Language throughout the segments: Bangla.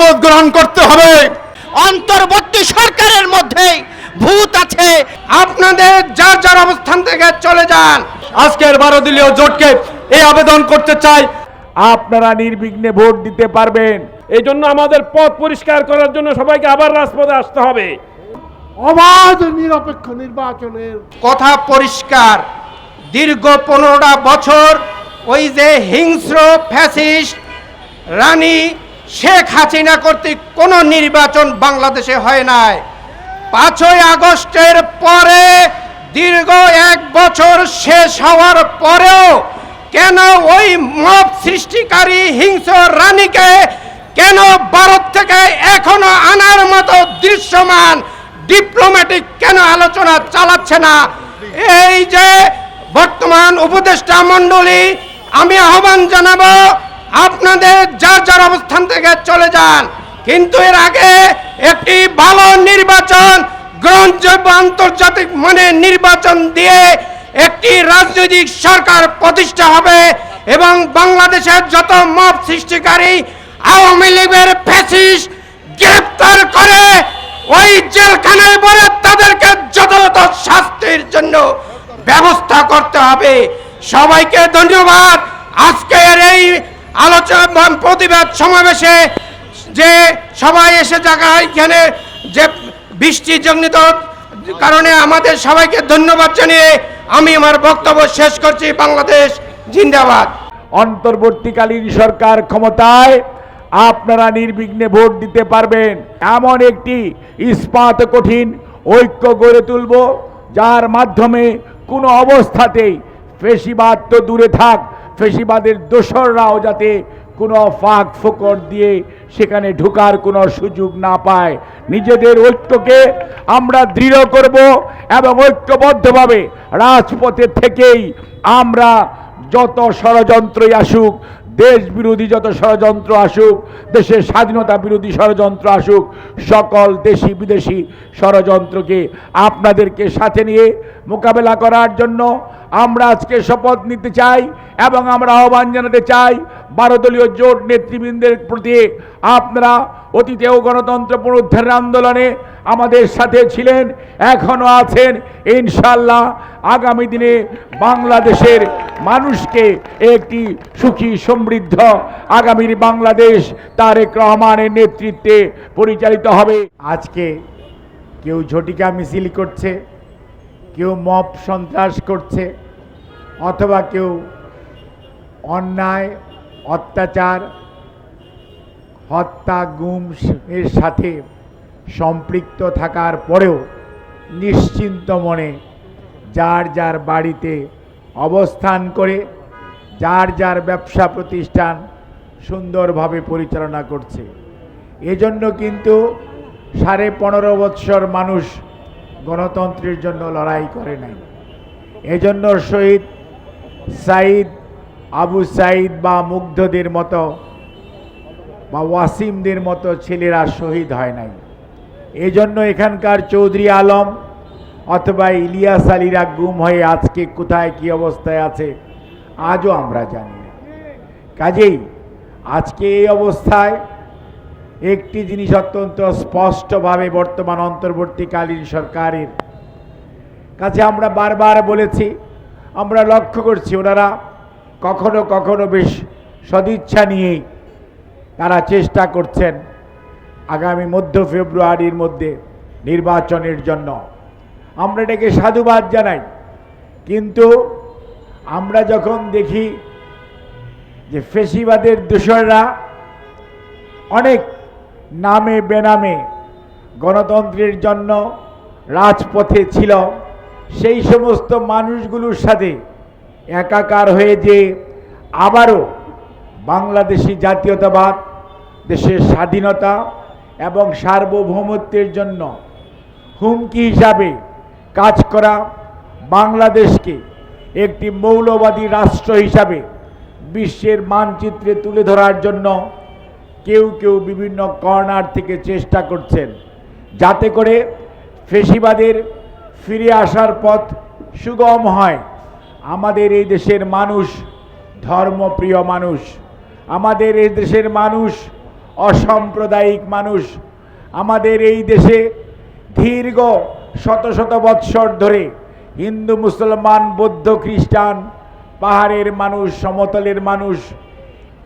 শপথ গ্রহণ করতে হবে। অন্তর্বর্তী সরকারের মধ্যে ভূত আছে। আপনাদের যার যার অবস্থান থেকে চলে যান। আজকের বারো দলীয় জোটকে এই আবেদন করতে চাই। আপনারা নির্বিঘ্নে ভোট দিতে পারবেন। এই জন্য আমাদের পথ পরিষ্কার করার জন্য সবাইকে আবার রাজপথে আসতে হবে। অবাধ নিরপেক্ষ নির্বাচনের কথা পরিষ্কার। দীর্ঘ পনেরোটা বছর ওই যে হিংস্র ফ্যাসিস্ট রানী শেখ হাসিনা কর্তৃক কোনো নির্বাচন বাংলাদেশে হয় নাই। পাঁচই আগস্টের পরে দীর্ঘ এক বছর শেষ হওয়ার পরেও কেন ওই মব সৃষ্টিকারী হিংস্র রানীকে কেন ভারত থেকে এখনও আনার মতো দৃশ্যমান ডিপ্লোম্যাটিক কেন আলোচনা চালাচ্ছে না? এই যে বর্তমান উপদেষ্টা মণ্ডলী, আমি আহ্বান জানাব আপনাদের যার যার অবস্থান থেকে চলে যান। কিন্তু এর আগে একটি ভালো নির্বাচন, গ্রহণযোগ্য আন্তর্জাতিক মানের নির্বাচন দিয়ে একটি রাজনৈতিক সরকার প্রতিষ্ঠা হবে এবং বাংলাদেশের যত মত সৃষ্টিকারী আওয়ামী লীগের ফ্যাসিস্ট গ্রেপ্তার করে ওই জেলখানায় বলে তাদেরকে যথাযথ শাস্তির জন্য ব্যবস্থা করতে হবে। সবাইকে ধন্যবাদ। আজকের এই আলোচনা প্রতিবাদ সমাবেশে যে সবাই এসে জায়গায় এখানে যে বৃষ্টি জনিত কারণে আমাদের সবাইকে ধন্যবাদ জানিয়ে আমি আমার বক্তব্য শেষ করছি। বাংলাদেশ জিন্দাবাদ। অন্তর্বর্তীকালীন সরকার ক্ষমতায় আপনারা নির্বিঘ্নে ভোট দিতে পারবেন। এমন একটি ইস্পাত কঠিন ঐক্য গড়ে তুলব, যার মাধ্যমে কোনো অবস্থাতেই ফেসিবাদ তো দূরে থাক ফেসিবাদের দোসররাও যাতে কোনো ফাঁক ফোকর দিয়ে সেখানে ঢুকার কোনো সুযোগ না পায়। নিজেদের ঐক্যকে আমরা দৃঢ় করব এবং ঐক্যবদ্ধভাবে রাজপথে থেকেই আমরা যত ষড়যন্ত্রই আসুক দেশ বিরোধী যত ষড়যন্ত্র আসুক, দেশের স্বাধীনতা বিরোধী ষড়যন্ত্র আসুক, সকল দেশি বিদেশি ষড়যন্ত্রকে আপনাদেরকে সাথে নিয়ে মোকাবেলা করার জন্য আমরা আজকে শপথ নিতে চাই এবং আমরা আহ্বান জানাতে চাই দলীয় জোট নেতৃবৃন্দের প্রতি আপনারা অতীতেও গণতন্ত্র পুনরুদ্ধারের আন্দোলনে আমাদের সাথে ছিলেন এখনও আছেন। ইনশাল্লাহ আগামী দিনে বাংলাদেশের মানুষকে একটি সুখী, সমৃদ্ধ, আগামীর বাংলাদেশ তারেক রহমানের নেতৃত্বে পরিচালিত হবে। আজকে কেউ ঝটিকা মিছিল করছে, কেউ মপ সন্ত্রাস করছে, অথবা কেউ অন্যায় অত্যাচার, হত্যা, গুম এর সাথে সম্পৃক্ত থাকার পরেও নিশ্চিন্ত মনে যার যার বাড়িতে অবস্থান করে, যার যার ব্যবসা প্রতিষ্ঠান সুন্দরভাবে পরিচালনা করছে। এজন্য কিন্তু সাড়ে পনেরো বৎসর মানুষ গণতন্ত্রের জন্য লড়াই করে নাই। এজন্য শহীদ সাইদ আবু সাইদ বা মুগ্ধদের মতো বা ওয়াসিমদের মতো ছেলেরা শহীদ হয় নাই। এজন্য এখানকার চৌধুরী আলম অথবা ইলিয়াস আলীরা গুম হয়ে আজকে কোথায়, কি অবস্থায় আছে, আজও আমরা জানি না। কাজেই আজকে এই অবস্থায় একটি জিনিস অত্যন্ত স্পষ্টভাবে বর্তমান অন্তর্বর্তীকালীন সরকারের কাছে আমরা বারবার বলেছি, আমরা লক্ষ্য করছি ওনারা কখনো কখনো বেশ সদিচ্ছা নিয়েই তারা চেষ্টা করছেন আগামী মধ্য ফেব্রুয়ারির মধ্যে নির্বাচনের জন্য। আমরা এটাকে সাধুবাদ জানাই। কিন্তু আমরা যখন দেখি যে ফেসিবাদের দোসররা অনেক নামে বেনামে গণতন্ত্রের জন্য রাজপথে ছিল, সেই সমস্ত মানুষগুলোর সাথে একাকার হয়ে যে আবারও বাংলাদেশি জাতীয়তাবাদ, দেশের স্বাধীনতা এবং সার্বভৌমত্বের জন্য হুমকি হিসাবে কাজ করা বাংলাদেশকে একটি মৌলবাদী রাষ্ট্র হিসাবে বিশ্বের মানচিত্রে তুলে ধরার জন্য কেউ কেউ বিভিন্ন কর্নার থেকে চেষ্টা করছেন। যাতে করে ফেসিবাদের ফিরে আসার পথ সুগম হয়। আমাদের এই দেশের মানুষ ধর্মপ্রিয় মানুষ। আমাদের এই দেশের মানুষ অসাম্প্রদায়িক মানুষ। আমাদের এই দেশে দীর্ঘ শত শত বৎসর ধরে হিন্দু, মুসলমান, বৌদ্ধ, খ্রিস্টান, পাহাড়ের মানুষ, সমতলের মানুষ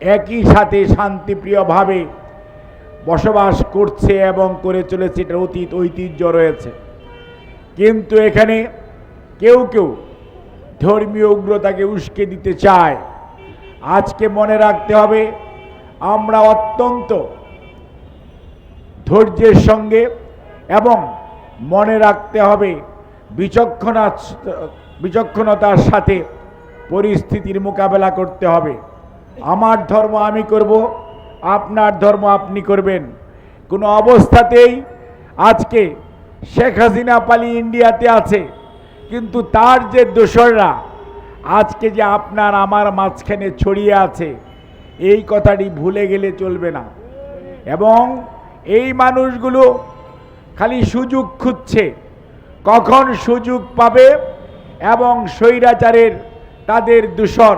একই সাথে শান্তিপ্রিয়ভাবে বসবাস করছে এবং করে চলেছে। এটার অতীত ঐতিহ্য রয়েছে। কিন্তু এখানে কেউ কেউ ধর্মীয় উগ্রতাকে উস্কে দিতে চায়। আজকে মনে রাখতে হবে, আমরা অত্যন্ত ধৈর্যের সঙ্গে এবং মনে রাখতে হবে বিচক্ষণা বিচক্ষণতার সাথে পরিস্থিতির মোকাবেলা করতে হবে। আমার ধর্ম আমি করব, আপনার ধর্ম আপনি করবেন। কোনো অবস্থাতেই আজকে শেখ হাসিনা পালি ইন্ডিয়াতে আছে। কিন্তু তার যে দোসররা, আজকে যে আপনার আমার মাঝখানে ছড়িয়ে আছে, এই কথাটি ভুলে গেলে চলবে না। এবং এই মানুষগুলো খালি সুযোগ খুঁজছে, কখন সুযোগ পাবে এবং স্বৈরাচারের তাদের দূষর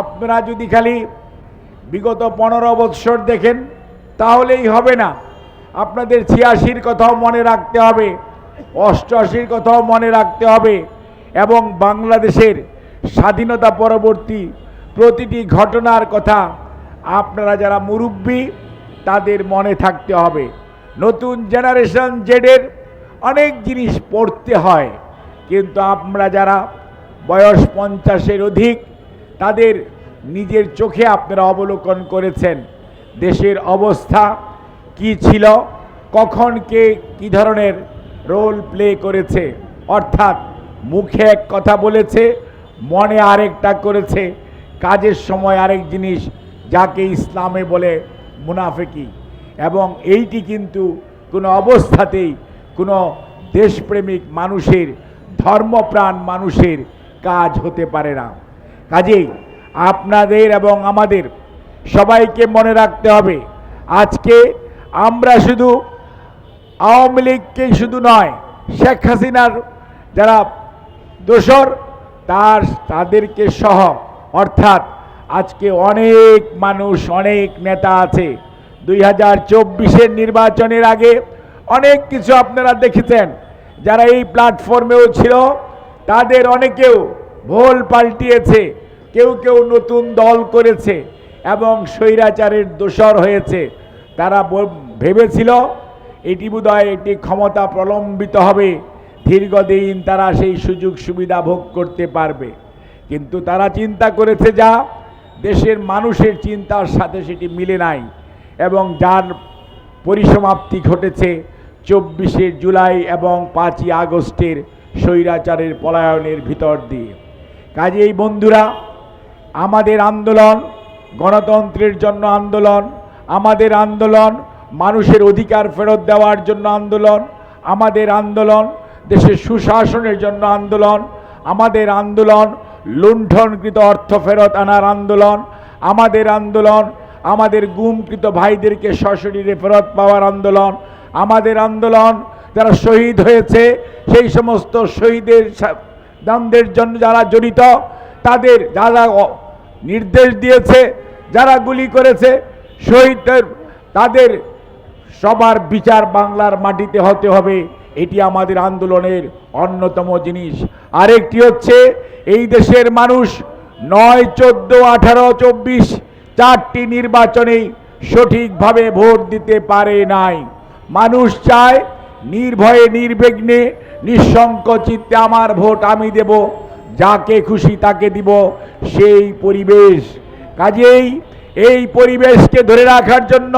আপনারা যদি খালি বিগত পনেরো বৎসর দেখেন, তাহলেই হবে না। আপনাদের ছিয়াশির কথাও মনে রাখতে হবে। অষ্টআশির কথাও মনে রাখতে হবে এবং বাংলাদেশের স্বাধীনতা পরবর্তী প্রতিটি ঘটনার কথা আপনারা যারা মুরব্বী, তাদের মনে থাকতে হবে। নতুন জেনারেশন জেডের অনেক জিনিস পড়তে হয়, কিন্তু আমরা যারা বয়স পঞ্চাশের অধিক, তাদের নিজের চোখে আপনারা অবলোকন করেছেন, দেশের অবস্থা কি ছিল, কখন কে কি ধরনের রোল প্লে করেছে। অর্থাৎ মুখে এক কথা বলেছে, মনে আরেকটা করেছে। কাজের সময় আরেক জিনিস যাকে ইসলামে বলে মুনাফেকি। এবং এইটি কিন্তু কোনো অবস্থাতেই কোনো দেশপ্রেমিক মানুষের, ধর্মপ্রাণ মানুষের কাজ হতে পারে না। কাজেই আপনাদের এবং আমাদের সবাইকে মনে রাখতে হবে, আজকে আমরা শুধু আওয়ামী লীগকেই শুধু নয়, শেখ হাসিনার যারা দোসর তার, তাদেরকে সহ, অর্থাৎ আজকে অনেক মানুষ, অনেক নেতা আছে। দুই হাজার চব্বিশের নির্বাচনের আগে অনেক কিছু আপনারা দেখেছেন। যারা এই প্ল্যাটফর্মেও ছিল, তাদের অনেকেও ভোল পাল্টিয়েছে। কেউ কেউ নতুন দল করেছে এবং স্বৈরাচারের দোসর হয়েছে। তারা ভেবেছিল এটি বোধহয় এটি ক্ষমতা প্রলম্বিত হবে। দীর্ঘদিন তারা সেই সুযোগ সুবিধা ভোগ করতে পারবে। কিন্তু তারা চিন্তা করেছে যা, দেশের মানুষের চিন্তার সাথে সেটি মিলে নাই এবং যার পরিসমাপ্তি ঘটেছে চব্বিশে জুলাই এবং পাঁচই আগস্টের স্বৈরাচারের পলায়নের ভিতর দিয়ে। কাজেই বন্ধুরা, আমাদের আন্দোলন, গণতন্ত্রের জন্য আন্দোলন, আমাদের আন্দোলন মানুষের অধিকার ফেরত দেওয়ার জন্য আন্দোলন, আমাদের আন্দোলন, দেশের সুশাসনের জন্য আন্দোলন, আমাদের আন্দোলন, লুণ্ঠনকৃত অর্থ ফেরত আনার আন্দোলন, আমাদের আন্দোলন, আমাদের গুমকৃত ভাইদেরকে সশরীরে ফেরত পাওয়ার আন্দোলন, আমাদের আন্দোলন, যারা শহীদ হয়েছে, সেই সমস্ত শহীদের দামদের জন্য যারা জড়িত, তাদের যারা নির্দেশ দিয়েছে, যারা গুলি করেছে, শহীদদের, তাদের সবার বিচার বাংলার মাটিতে হতে হবে। এটি আমাদের আন্দোলনের অন্যতম জিনিস। আরেকটি হচ্ছে, এই দেশের মানুষ নয়, চোদ্দ, আঠারো, চব্বিশ চারটি নির্বাচনেই সঠিকভাবে ভোট দিতে পারে নাই। মানুষ চায়, নির্ভয়ে, নির্বিঘ্নে নিঃসংক চিত্তে আমার ভোট আমি দেব, যাকে খুশি তাকে দিব, সেই পরিবেশ। কাজেই এই পরিবেশকে ধরে রাখার জন্য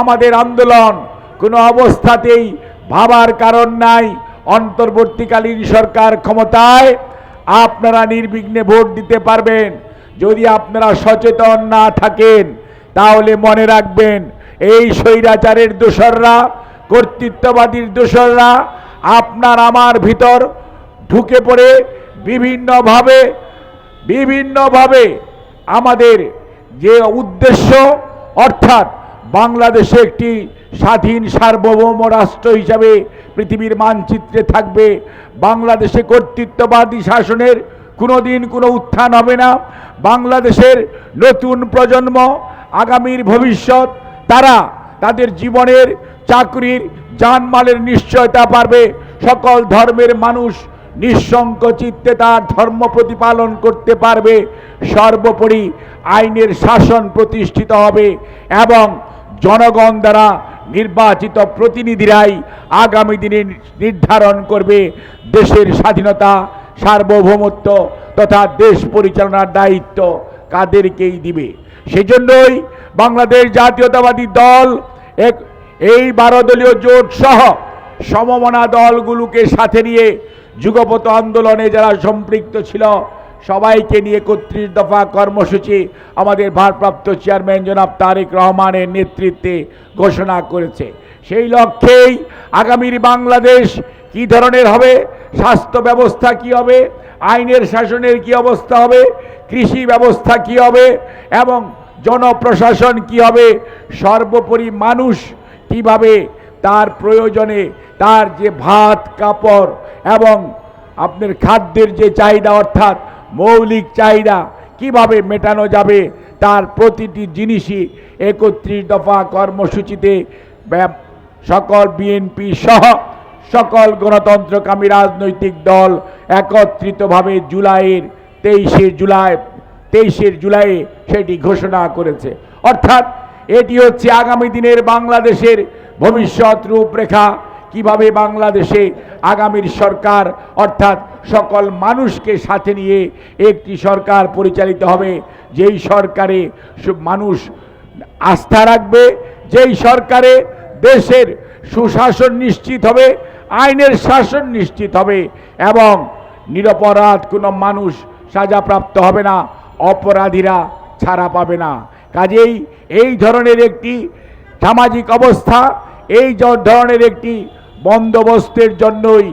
আমাদের আন্দোলন কোনো অবস্থাতেই ভাবার কারণ নাই। অন্তর্বর্তীকালীন সরকার ক্ষমতায় আপনারা নির্বিঘ্নে ভোট দিতে পারবেন। যদি আপনারা সচেতন না থাকেন, তাহলে মনে রাখবেন, এই স্বৈরাচারের দোসররা, কর্তৃত্ববাদীর দোসররা আপনার আমার ভিতর ঢুকে পড়ে বিভিন্নভাবে বিভিন্নভাবে আমাদের যে উদ্দেশ্য, অর্থাৎ বাংলাদেশে একটি স্বাধীন সার্বভৌম রাষ্ট্র হিসাবে পৃথিবীর মানচিত্রে থাকবে। বাংলাদেশে কর্তৃত্ববাদী শাসনের কোনো দিন কোনো উত্থান হবে না। বাংলাদেশের নতুন প্রজন্ম আগামীর ভবিষ্যৎ, তারা তাদের জীবনের চাকরির জানমালের নিশ্চয়তা পারবে। সকল ধর্মের মানুষ নিঃসঙ্ক চিত্তে তার ধর্ম প্রতিপালন করতে পারবে। সর্বোপরি আইনের শাসন প্রতিষ্ঠিত হবে এবং জনগণ দ্বারা নির্বাচিত প্রতিনিধিরাই আগামী দিনে নির্ধারণ করবে দেশের স্বাধীনতা, সার্বভৌমত্ব তথা দেশ পরিচালনার দায়িত্ব কাদেরকেই দিবে। সেজন্যই বাংলাদেশ জাতীয়তাবাদী দল এক এই বারো দলীয় জোট সহ সমমনা দলগুলোকে সাথে নিয়ে যুগপত আন্দোলনে যারা সম্পৃক্ত ছিল সবাইকে নিয়ে একত্রিশ দফা কর্মসূচি আমাদের ভারপ্রাপ্ত চেয়ারম্যান জনাব তারেক রহমানের নেতৃত্বে ঘোষণা করেছে। সেই লক্ষ্যেই আগামীর বাংলাদেশ কি ধরনের হবে, স্বাস্থ্য ব্যবস্থা কি হবে, আইনের শাসনের কি অবস্থা হবে, কৃষি ব্যবস্থা কি হবে এবং জনপ্রশাসন কি হবে, সর্বোপরি মানুষ কীভাবে তার প্রয়োজনে তার যে ভাত, কাপড় এবং আপনার খাদ্যের যে চাহিদা অর্থাৎ মৌলিক চাহিদা কীভাবে মেটানো যাবে, তার প্রতিটি জিনিসই একত্রিশ দফা কর্মসূচিতে সকল বিএনপি সহ সকল গণতন্ত্রকামী রাজনৈতিক দল একত্রিতভাবে জুলাইয়ের তেইশে জুলাই তেইশের জুলাই সেটি ঘোষণা করেছে। অর্থাৎ এটি হচ্ছে আগামী দিনের বাংলাদেশের ভবিষ্যৎ রূপরেখা। কীভাবে বাংলাদেশে আগামীর সরকার, অর্থাৎ সকল মানুষকে সাথে নিয়ে একটি সরকার পরিচালিত হবে, যেই সরকারে মানুষ আস্থা রাখবে, যেই সরকারে দেশের সুশাসন নিশ্চিত হবে, আইনের শাসন নিশ্চিত হবে, এবং নিরপরাধ কোনো মানুষ সাজাপ্রাপ্ত হবে না, অপরাধীরা ছাড়া পাবে না। কাজেই এই ধরনের একটি সামাজিক অবস্থা, এই ধরনের একটি বন্দোবস্তের জন্যই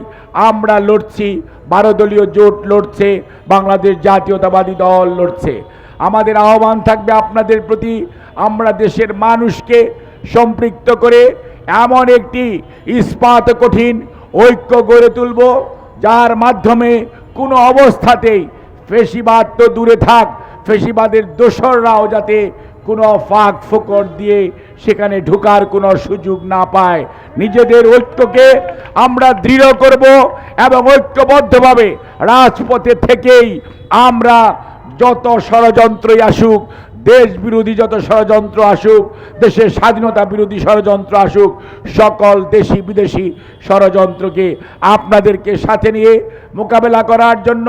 আমরা লড়ছি বারো দলীয় জোট লড়ছে, বাংলাদেশ জাতীয়তাবাদী দল লড়ছে। আমাদের আহ্বান থাকবে আপনাদের প্রতি, আমরা দেশের মানুষকে সম্পৃক্ত করে এমন একটি ইস্পাত কঠিন ঐক্য গড়ে তুলব, যার মাধ্যমে কোনো অবস্থাতেই ফেসিবাদ তো দূরে থাক, ফেসিবাদের দোসররাও যাতে কোনো ফাঁক ফোকর দিয়ে সেখানে ঢোকার কোনো সুযোগ না পায়। নিজেদের ঐক্যকে আমরা দৃঢ় করব এবং ঐক্যবদ্ধভাবে রাজপথে থেকেই আমরা যত ষড়যন্ত্রই আসুক, দেশ বিরোধী যত ষড়যন্ত্র আসুক, দেশের স্বাধীনতা বিরোধী ষড়যন্ত্র আসুক, সকল দেশি বিদেশি ষড়যন্ত্রকে আপনাদেরকে সাথে নিয়ে মোকাবেলা করার জন্য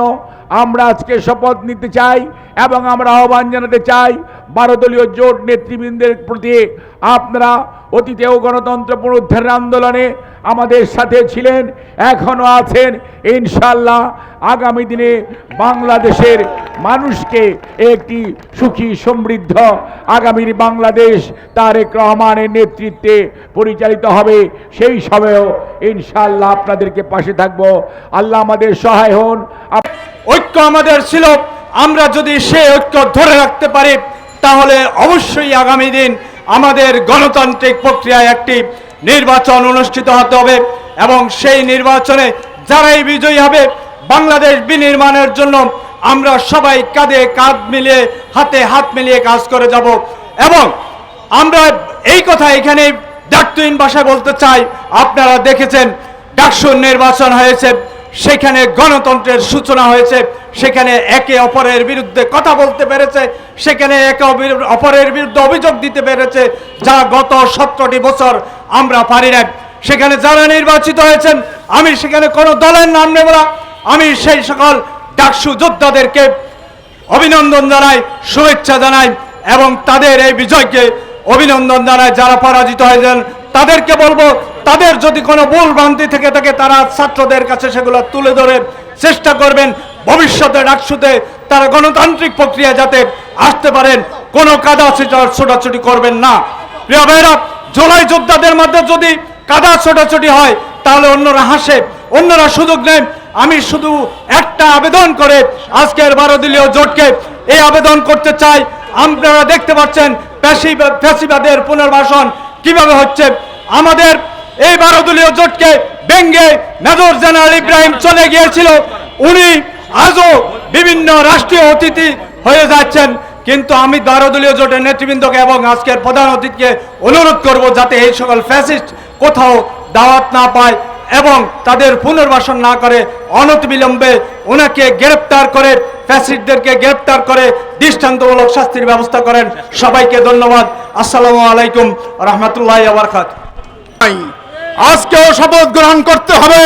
আমরা আজকে শপথ নিতে চাই এবং আমরা আহ্বান জানাতে চাই বারো দলীয় জোট নেতৃবৃন্দের প্রতি। আপনারা অতীতেও গণতন্ত্র পুনরুদ্ধারের আন্দোলনে আমাদের সাথে ছিলেন এখনও আছেন। ইনশাল্লাহ আগামী দিনে বাংলাদেশের মানুষকে একটি সুখী, সমৃদ্ধ, আগামীর বাংলাদেশ তারেক রহমানের নেতৃত্বে পরিচালিত হবে। সেই সময়েও ইনশাল্লাহ আপনাদেরকে পাশে থাকব। আল্লাহ আমাদের সহায় হন। ঐক্য আমাদের ছিল। আমরা যদি সে ঐক্য ধরে রাখতে পারি, তাহলে অবশ্যই আগামী দিন আমাদের গণতান্ত্রিক প্রক্রিয়ায় একটি নির্বাচন অনুষ্ঠিত হতে হবে এবং সেই নির্বাচনে যারাই বিজয়ী হবে, বাংলাদেশ বিনির্মাণের জন্য আমরা সবাই কাঁধে কাঁধ মিলিয়ে, হাতে হাত মিলিয়ে কাজ করে যাব এবং আমরা এই কথা এখানে ডাক্তুইন ভাষায় বলতে চাই। আপনারা দেখেছেন, ডাকসুর নির্বাচন হয়েছে। সেখানে গণতন্ত্রের সূচনা হয়েছে, সেখানে একে অপরের বিরুদ্ধে কথা বলতে পেরেছে, সেখানে একে অপরের বিরুদ্ধে অভিযোগ দিতে পেরেছে, যা গত সতেরোটি বছর আমরা পারি না সেখানে যারা নির্বাচিত হয়েছেন, আমি সেখানে কোনো দলের নাম নেব না। আমি সেই সকল ডাকসু যোদ্ধাদেরকে অভিনন্দন জানাই, শুভেচ্ছা জানাই এবং তাদের এই বিজয়কে অভিনন্দন জানাই। যারা পরাজিত হয়েছেন, তাদেরকে বলব তাদের যদি কোনো ভুল ভ্রান্তি থেকে থাকে, তারা ছাত্রদের কাছে সেগুলো তুলে ধরে চেষ্টা করবেন। ভবিষ্যতে ডাকসুতে তারা গণতান্ত্রিক প্রক্রিয়া যাতে আসতে পারেন, কোনো কাদা ছোটাছুটি করবেন না। প্রিয় ভাইরা জোলাই যোদ্ধাদের মধ্যে যদি কাদা ছোটাছুটি হয়, তাহলে অন্যরা হাসে, অন্যরা সুযোগ নেন আমি শুধু একটা আবেদন করে আজকের বারো দলীয় জোটকে এই আবেদন করতে চাই। আপনারা দেখতে পাচ্ছেন ফ্যাসি- ফ্যাসিবাদের পুনর্বাসন কীভাবে হচ্ছে। আমাদের এই বারো দলীয় জোটকে ব্যঙ্গে মেজর জেনারেল ইব্রাহিম চলে গিয়েছিল। উনি আজও বিভিন্ন রাষ্ট্রীয় অতিথি হয়ে যাচ্ছেন। কিন্তু আমি দ্বারদলীয় জোটের নেতৃবৃন্দকে এবং আজকের প্রধান অতিথিকে অনুরোধ করব যাতে এই সকল ফ্যাসিস্ট কোথাও দাওয়াত না পায় এবং তাদের পুনর্বাসন না করে অনতিবিলম্বে ওনাকে গ্রেপ্তার করে, ফ্যাসিস্টদেরকে গ্রেপ্তার করে দৃষ্টান্তমূলক শাস্তির ব্যবস্থা করেন। সবাইকে ধন্যবাদ। আসসালামু আলাইকুম রহমতুল্লাহ আবরকাত আজকেও শপথ গ্রহণ করতে হবে।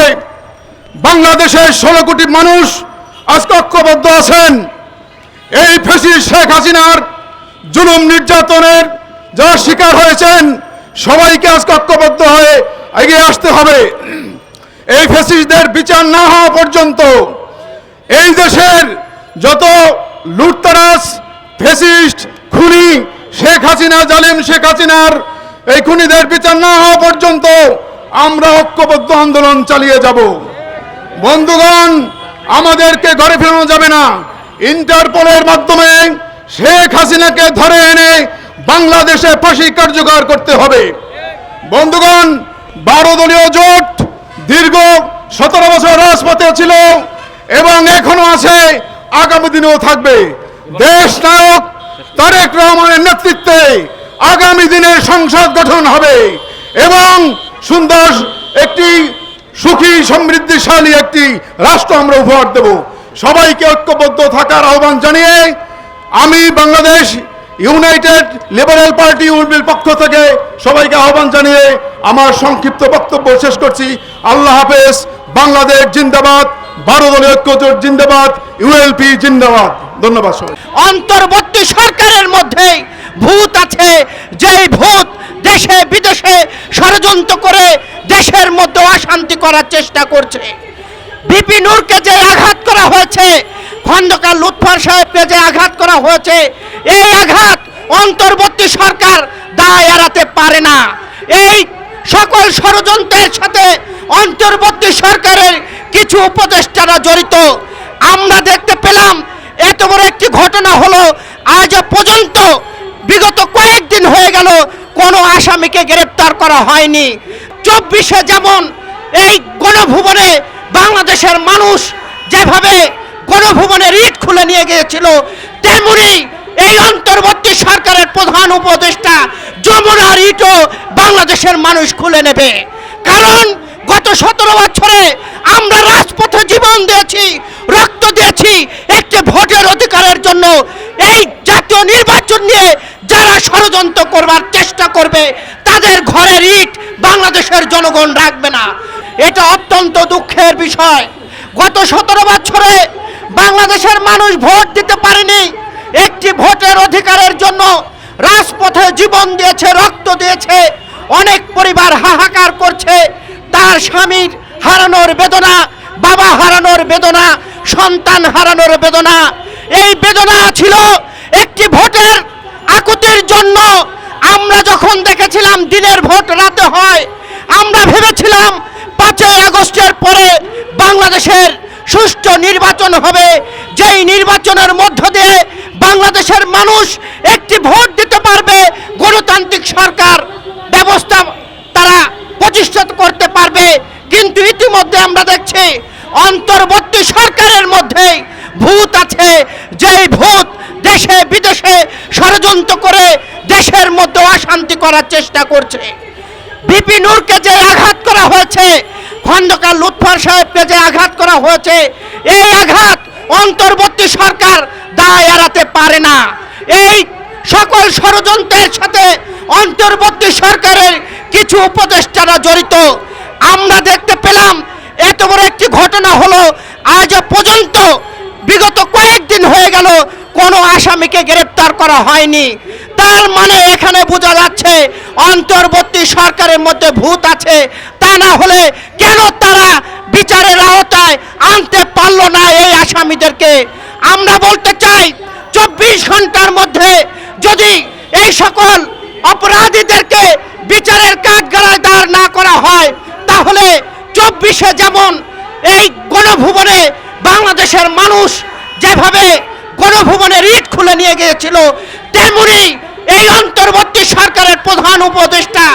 বাংলাদেশের ষোলো কোটি মানুষ আজকে ঐক্যবদ্ধ আছেন। এই ফেসি শেখ হাসিনার জুলুম নির্যাতনের যারা শিকার হয়েছেন, সবাইকে আজকে ঐক্যবদ্ধ হয়ে এগিয়ে আসতে হবে। এই ফেসিসদের বিচার না হওয়া পর্যন্ত এই দেশের যত লুটতারাস ফেসিস্ট, খুনি শেখ হাসিনা, জালিম শেখ হাসিনার এই খুনিদের বিচার না হওয়া পর্যন্ত আমরা ঐক্যবদ্ধ আন্দোলন চালিয়ে যাব। বন্ধুগণ, আমাদেরকে ঘরে ফেরানো যাবে না। ইন্টারপোলের মাধ্যমে শেখ হাসিনাকে ধরে এনে বাংলাদেশে ফাঁসি কার্যকর করতে হবে। বন্ধুগণ, বারো দলীয় জোট দীর্ঘ সতেরো বছর রাজপথে ছিল এবং এখনও আছে, আগামী দিনেও থাকবে। দেশ নায়ক তারেক রহমানের নেতৃত্বে আগামী দিনে সংসদ গঠন হবে এবং সুন্দর একটি সুখী, সমৃদ্ধিশালী একটি রাষ্ট্র আমরা উপহার দেব। সবাইকে ঐক্যবদ্ধ থাকার আহ্বান জানিয়ে আমি বাংলাদেশ ইউনাইটেড লিবারেল পার্টি ইউনিটের পক্ষ থেকে সবাইকে আহ্বান জানিয়ে আমার সংক্ষিপ্ত বক্তব্য শেষ করছি। আল্লাহ হাফেজ, বাংলাদেশ জিন্দাবাদ বারো দলীয় ঐক্যজোট জিন্দাবাদ, ইউএলপি জিন্দাবাদ। ধন্যবাদ সবাই অন্তর্বর্তী সরকারের মধ্যে ভূত আছে, যেই ভূত দেশে, বিদেশে ষড়যন্ত্র করে দেশের মধ্যে অশান্তি করার চেষ্টা করছে। বিপি নূরকে যে আঘাত করা হয়েছে, খন্দকার লুৎফর সাহেবকে যে আঘাত করা হয়েছে, এই আঘাত অন্তর্বর্তী সরকার দায় এড়াতে পারে না। এই সকল ষড়যন্ত্রের সাথে অন্তর্বর্তী সরকারের কিছু উপদেষ্টারা জড়িত। আমরা দেখতে পেলাম, এত বড় একটি ঘটনা হলো, আজ পর্যন্ত বিগত কয়েকদিন হয়ে গেল, কোনো আসামিকে গ্রেপ্তার করা হয়নি। চব্বিশে যেমন এই গণভুবনে বাংলাদেশের মানুষ যেভাবে গণভুবনের ইট খুলে নিয়ে গিয়েছিল, তেমনি এই অন্তর্বর্তী সরকারের প্রধান উপদেষ্টা যমুনার ইটও বাংলাদেশের মানুষ খুলে নেবে। কারণ গত সতেরো বছরে আমরা রাজপথে জীবন দিয়েছি, রক্ত দিয়েছি, একটি ভোটের অধিকারের জন্য এই জাতীয় নির্বাচন নিয়ে যারা ষড়যন্ত্র করবার চেষ্টা করবে, তাদের ঘরের ইট বাংলাদেশের জনগণ রাখবে না। এটা অত্যন্ত দুঃখের বিষয়। গত সতেরো বছরে বাংলাদেশের মানুষ ভোট দিতে পারেনি। একটি ভোটের অধিকারের জন্য রাজপথে জীবন দিয়েছে, রক্ত দিয়েছে, অনেক পরিবার হাহাকার করছে। তার স্বামীর হারানোর বেদনা, বাবা হারানোর বেদনা, সন্তান হারানোর বেদনা এই বেদনা ছিল একটি ভোটের আকুতির জন্য। আমরা যখন দেখেছিলাম দিনের ভোট রাতে হয়, আমরা ভেবেছিলাম পাঁচই আগস্টের পরে বাংলাদেশের সুষ্ঠু নির্বাচন হবে। যেই নির্বাচনের মধ্য দিয়ে বাংলাদেশের মানুষ একটি ভোট দিতে পারবে, গণতান্ত্রিক সরকার ব্যবস্থা তারা প্রতিষ্ঠিত করতে পারবে। কিন্তু ইতিমধ্যে আমরা দেখছি, অন্তর্বর্তী সরকারের মধ্যে ভূত আছে, যেই ভূত দেশে, বিদেশে ষড়যন্ত্র করে দেশের মধ্যে অশান্তি করার চেষ্টা করছে। বিপি নূরকে যে আঘাত করা হয়েছে, খন্দকার লুৎফর সাহেবকে যে আঘাত করা হয়েছে, এই আঘাত অন্তর্বর্তী সরকার দায় এড়াতে পারে না। এই সকল ষড়যন্ত্রের সাথে অন্তর্বর্তী সরকারের কিছু উপদেষ্টারা জড়িত। আমরা দেখতে পেলাম, এত বড় একটি ঘটনা হলো, আজ পর্যন্ত বিগত কয়েকদিন হয়ে গেল, কোনো আসামিকে গ্রেপ্তার করা হয়নি। তার মানে এখানে বোঝা যাচ্ছে অন্তর্বর্তী সরকারের মধ্যে ভূত আছে। তা না হলে কেন তারা বিচারের আওতায় আনতে পারল না এই আসামিদেরকে? আমরা বলতে চাই, চব্বিশ ঘণ্টার মধ্যে যদি এই সকল অপরাধীদেরকে বিচারের কাঠগড়ায় দাঁড় না করা হয়, তাহলে চব্বিশে যেমন এই গণভুবনে বাংলাদেশের মানুষ যেভাবে গণভুবনের ইট খুলে নিয়ে গিয়েছিল, তেমনি এই অন্তর্বর্তী সরকারের প্রধান উপদেষ্টা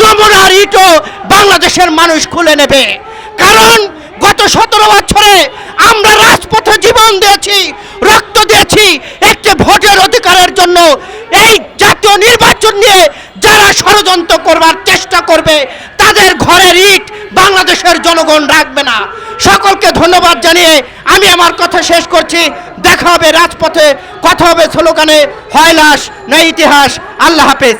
যমুনার ইটও বাংলাদেশের মানুষ খুলে নেবে। কারণ গত সতেরো বছরে আমরা রাজপথে জীবন দিয়েছি, রক্ত দিয়েছি, একটি ভোটের অধিকারের জন্য। এই জাতীয় নির্বাচন নিয়ে যারা ষড়যন্ত্র করবার চেষ্টা করবে তাদের ঘরের ইট বাংলাদেশের জনগণ রাখবে না। সকলকে ধন্যবাদ জানিয়ে আমি আমার কথা শেষ করছি। দেখা হবে রাজপথে, কথা হবে স্লোগানে, হয় লাশ, না ইতিহাস। আল্লাহ হাফেজ।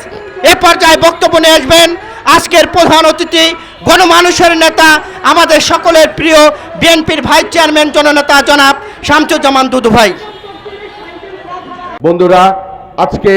এ পর্যায়ে বক্তব্য নিয়ে আসবেন আজকের প্রধান অতিথি, গণমানুষের নেতা, আমাদের সকলের প্রিয় বিএনপির ভাইস চেয়ারম্যান জননেতা জনাব শামসুজ্জামান দুদু ভাই। বন্ধুরা, আজকে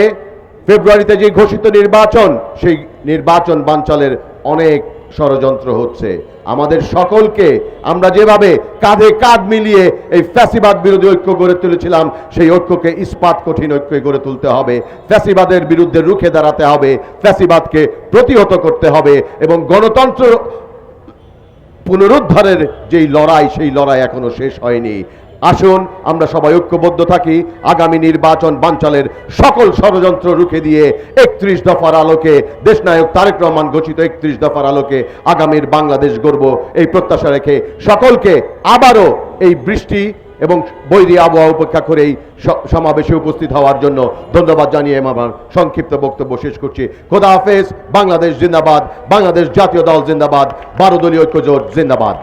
ফেব্রুয়ারিতে যে ঘোষিত নির্বাচন, সেই নির্বাচন বাঞ্চলের অনেক ষড়যন্ত্র হচ্ছে। আমাদের সকলকে আমরা যেভাবে কাঁধে কাঁধ মিলিয়ে এই ফ্যাসিবাদ বিরোধী ঐক্য গড়ে তুলেছিলাম, সেই ঐক্যকে ইস্পাত কঠিন ঐক্য গড়ে তুলতে হবে। ফ্যাসিবাদের বিরুদ্ধে রুখে দাঁড়াতে হবে, ফ্যাসিবাদকে প্রতিহত করতে হবে এবং গণতন্ত্র পুনরুদ্ধারের যেই লড়াই, সেই লড়াই এখনও শেষ হয়নি। আসুন, আমরা সবাই ঐক্যবদ্ধ থাকি। আগামী নির্বাচন বাঞ্চলের সকল ষড়যন্ত্র রুখে দিয়ে একত্রিশ দফার আলোকে দেশনায়ক তারেক রহমান ঘোষিত একত্রিশ দফার আলোকে আগামীর বাংলাদেশ গড়ব। এই প্রত্যাশা রেখে সকলকে আবারও এই বৃষ্টি এবং বৈরী আবহাওয়া উপেক্ষা করেই সমাবেশে উপস্থিত হওয়ার জন্য ধন্যবাদ জানিয়ে আমার সংক্ষিপ্ত বক্তব্য শেষ করছি। খোদা হাফেজ, বাংলাদেশ জিন্দাবাদ, বাংলাদেশ জাতীয় দল জিন্দাবাদ বারো দলীয় ঐক্যজোট জিন্দাবাদ।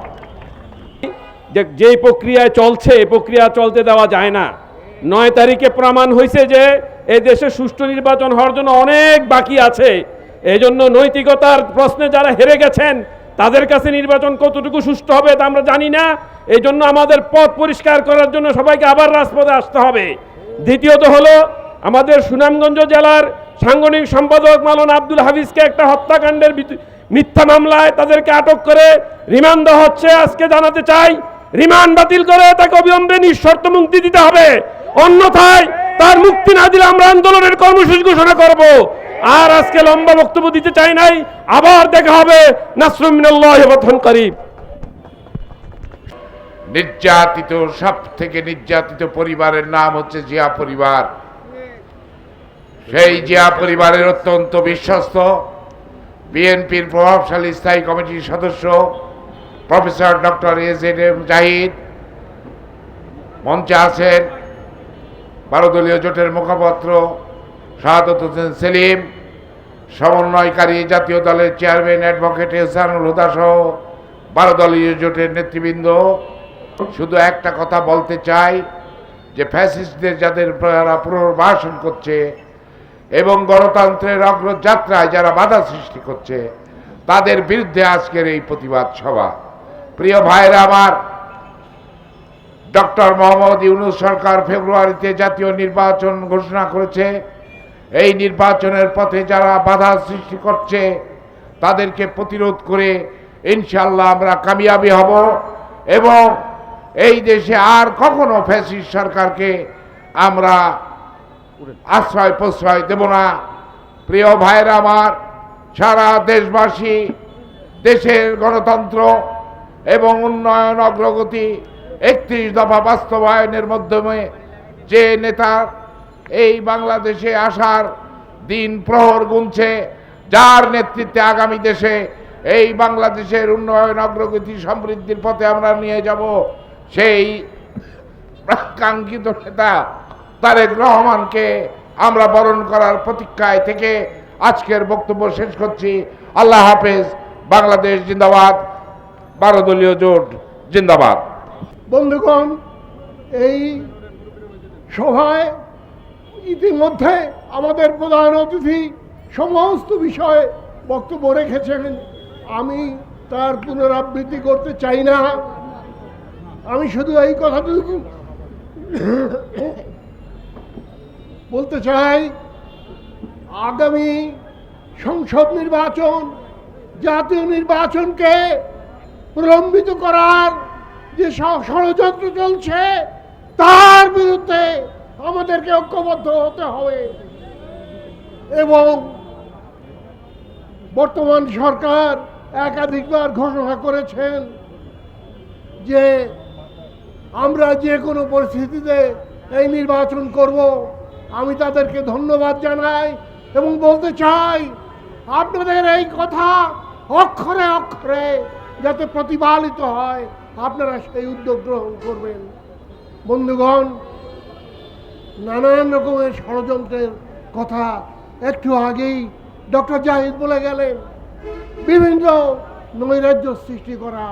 যে যেই প্রক্রিয়ায় চলছে এই প্রক্রিয়া চলতে দেওয়া যায় না। নয় তারিখে প্রমাণ হয়েছে যে এই দেশে সুষ্ঠু নির্বাচন হওয়ার জন্য অনেক বাকি আছে। এই জন্য নৈতিকতার প্রশ্নে যারা হেরে গেছেন, তাদের কাছে নির্বাচন কতটুকু সুষ্ঠু হবে তা আমরা জানি না। এই জন্য আমাদের পথ পরিষ্কার করার জন্য সবাইকে আবার রাজপথে আসতে হবে। দ্বিতীয়ত হলো, আমাদের সুনামগঞ্জ জেলার সাংগঠনিক সম্পাদক মালন আব্দুল হাফিজকে একটা হত্যাকাণ্ডের মিথ্যা মামলায় তাদেরকে আটক করে রিমান্ড হচ্ছে। আজকে জানাতে চাই রিমান্ড বাতিল করে তাকে অবিলম্বে নিঃশর্ত মুক্তি দিতে হবে। অন্যথায় তার মুক্তি না দিলে আমরা আন্দোলনের কর্মসূচি ঘোষণা করব। আর আজকে লম্বা বক্তব্য দিতে চাই নাই। আবার দেখা হবে করিব নির্যাতিত সব থেকে নির্যাতিত পরিবারের নাম হচ্ছে জিয়া পরিবার। সেই জিয়া পরিবারের অত্যন্ত বিশ্বস্ত, বিএনপির প্রভাবশালী স্থায়ী কমিটির সদস্য। প্রফেসর ডক্টর এস এড এম জাহিদ মঞ্চে আছেন দলীয় জোটের মুখপাত্র শাহাদত হোসেন সেলিম, সমন্বয়কারী জাতীয় দলের চেয়ারম্যান অ্যাডভোকেট এহসানুল হুদা সহ বারো দলীয় জোটের নেতৃবৃন্দ। শুধু একটা কথা বলতে চাই যে ফ্যাসিস্টদের যাদের যারা পুনর্বাসন করছে এবং গণতন্ত্রের অগ্রযাত্রায় যারা বাধা সৃষ্টি করছে, তাদের বিরুদ্ধে আজকের এই প্রতিবাদ সভা। প্রিয় ভাইরা আমার, ডক্টর মোহাম্মদ ইউনুস সরকার ফেব্রুয়ারিতে জাতীয় নির্বাচন ঘোষণা করেছে। এই নির্বাচনের পথে যারা বাধা সৃষ্টি করছে, তাদেরকে প্রতিরোধ করে ইনশাল্লাহ আমরা কামিয়াবি হব এবং এই দেশে আর কখনো ফ্যাসিস্ট সরকারকে আমরা আশ্রয় প্রশ্রয় দেব না। প্রিয় ভাইরা আমার, সারা দেশবাসী, দেশের গণতন্ত্র এবং উন্নয়ন অগ্রগতি একত্রিশ দফা বাস্তবায়নের মাধ্যমে যে নেতা এই বাংলাদেশে আসার দিন প্রহর গুনছে, যার নেতৃত্বে আগামী দেশে এই বাংলাদেশের উন্নয়ন, অগ্রগতি, সমৃদ্ধির পথে আমরা নিয়ে যাব, সেই কাঙ্ক্ষিত নেতা তারেক রহমানকে আমরা বরণ করার প্রতীক্ষায় থেকে আজকের বক্তব্য শেষ করছি। আল্লাহ হাফেজ, বাংলাদেশ জিন্দাবাদ। বারো দলীয় জোট, জিন্দাবাদ। বন্ধুগণ, এই সভায় ইতিমধ্যে আমাদের প্রধান অতিথি সমস্ত বিষয়ে বক্তব্য রেখেছেন। আমি তার পুনরাবৃত্তি করতে চাই না। আমি শুধু এই কথাটুকু বলতে চাই, আগামী সংসদ নির্বাচন, জাতীয় নির্বাচনকে প্রলম্বিত করার যে ষড়যন্ত্র চলছে, তার বিরুদ্ধে আমাদেরকে ঐক্যবদ্ধ হতে হবে। এবং বর্তমান সরকার একাধিকবার ঘোষণা করেছেন যে আমরা যে কোনো পরিস্থিতিতে এই নির্বাচন করব। আমি তাদেরকে ধন্যবাদ জানাই এবং বলতে চাই, আপনাদের এই কথা অক্ষরে অক্ষরে যাতে প্রতিপালিত হয়, আপনারা সেই উদ্যোগ গ্রহণ করবেন। বন্ধুগণ, নানান রকমের ষড়যন্ত্রের কথা একটু আগেই ডক্টর জাহিদ বলে গেলেন, বিভিন্ন নৈরাজ্য সৃষ্টি করা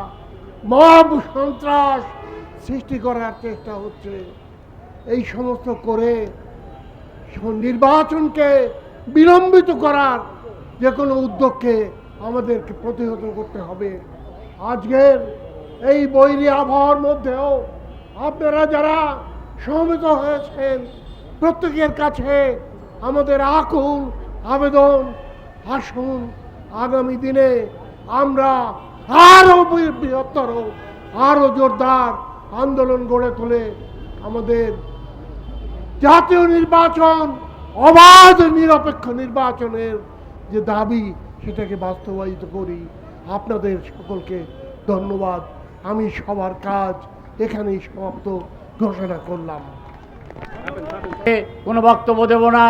মব সন্ত্রাস সৃষ্টি করার চেষ্টা হচ্ছে। এই সমস্ত করে নির্বাচনকে বিলম্বিত করার যে কোনো উদ্যোগকে আমাদেরকে প্রতিহত করতে হবে। আজকের এই বৈরী আবহাওয়ার মধ্যেও আপনারা যারা সমবেত হয়েছেন, প্রত্যেকের কাছে আমাদের আকুল আবেদন, আসুন, আগামী দিনে আমরা আরও বৃ- বৃহত্তর, আরও জোরদার আন্দোলন গড়ে তোলে আমাদের জাতীয় নির্বাচন, অবাধ নিরপেক্ষ নির্বাচনের যে দাবি, সেটাকে বাস্তবায়িত করি। আপনাদের সকলকে ধন্যবাদ। আমি সবার কাজ এখানেই সমাপ্ত ঘোষণা করলাম। কোনো বক্তব্য দেব না।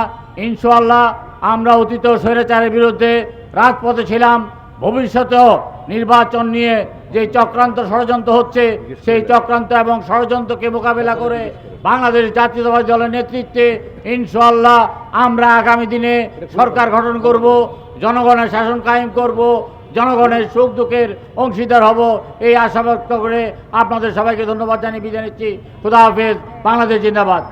ইনশাআল্লাহ আমরা অতীত স্বৈরাচারের বিরুদ্ধে রাজপথে ছিলাম। ভবিষ্যতেও নির্বাচন নিয়ে যে চক্রান্ত ষড়যন্ত্র হচ্ছে, সেই চক্রান্ত এবং ষড়যন্ত্রকে মোকাবেলা করে বাংলাদেশ জাতীয়তাবাদী দলের নেতৃত্বে ইনশাআল্লাহ আমরা আগামী দিনে সরকার গঠন করব, জনগণের শাসন কায়েম করব জনগণের সুখ দুঃখের অংশীদার হব। এই আশা ব্যক্ত করে আপনাদের সবাইকে ধন্যবাদ জানিয়ে বিদায় নিচ্ছি। খুদা হাফেজ, বাংলাদেশ জিন্দাবাদ।